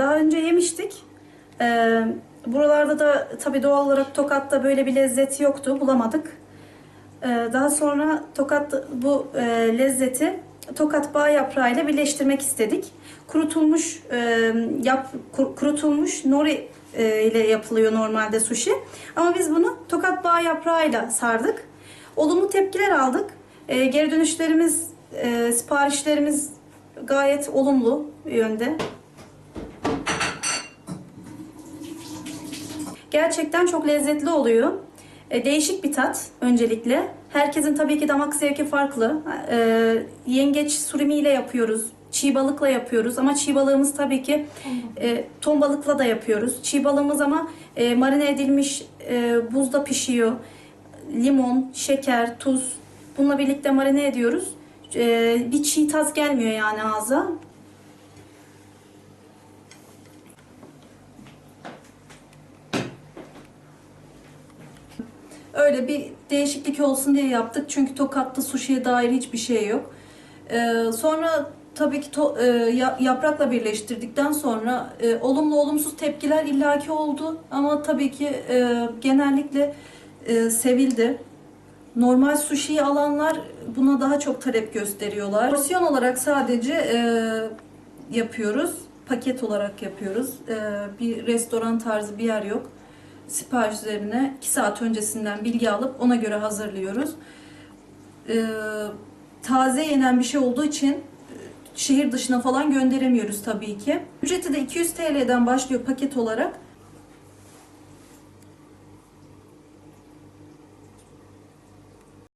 Daha önce yemiştik. Ee, buralarda da tabii doğal olarak Tokat'ta böyle bir lezzet yoktu, bulamadık. Ee, daha sonra Tokat bu e, lezzeti Tokat bağ yaprağıyla birleştirmek istedik. Kurutulmuş e, yap, kur- kurutulmuş nori e, ile yapılıyor normalde sushi. Ama biz bunu Tokat bağ yaprağıyla sardık. Olumlu tepkiler aldık. E, geri dönüşlerimiz, e, siparişlerimiz gayet olumlu yönde. Gerçekten çok lezzetli oluyor. E, değişik bir tat öncelikle. Herkesin tabii ki damak zevki farklı. E, yengeç surimi ile yapıyoruz. Çiğ balıkla yapıyoruz ama çiğ balığımız tabii ki e, ton balıkla da yapıyoruz. Çiğ balığımız ama e, marine edilmiş e, buzda pişiyor. Limon, şeker, tuz bununla birlikte marine ediyoruz. E, bir çiğ tat gelmiyor yani ağza. Öyle bir değişiklik olsun diye yaptık. Çünkü Tokat'ta sushi'ye dair hiçbir şey yok. Ee, sonra tabii ki to- e, ya- yaprakla birleştirdikten sonra e, olumlu olumsuz tepkiler illaki oldu. Ama tabii ki e, genellikle e, sevildi. Normal sushi'yi alanlar buna daha çok talep gösteriyorlar. Porsiyon olarak sadece e, yapıyoruz. Paket olarak yapıyoruz. E, bir restoran tarzı bir yer yok sipariş üzerine 2 saat öncesinden bilgi alıp ona göre hazırlıyoruz. Ee, taze yenen bir şey olduğu için e, şehir dışına falan gönderemiyoruz tabii ki. Ücreti de 200 TL'den başlıyor paket olarak.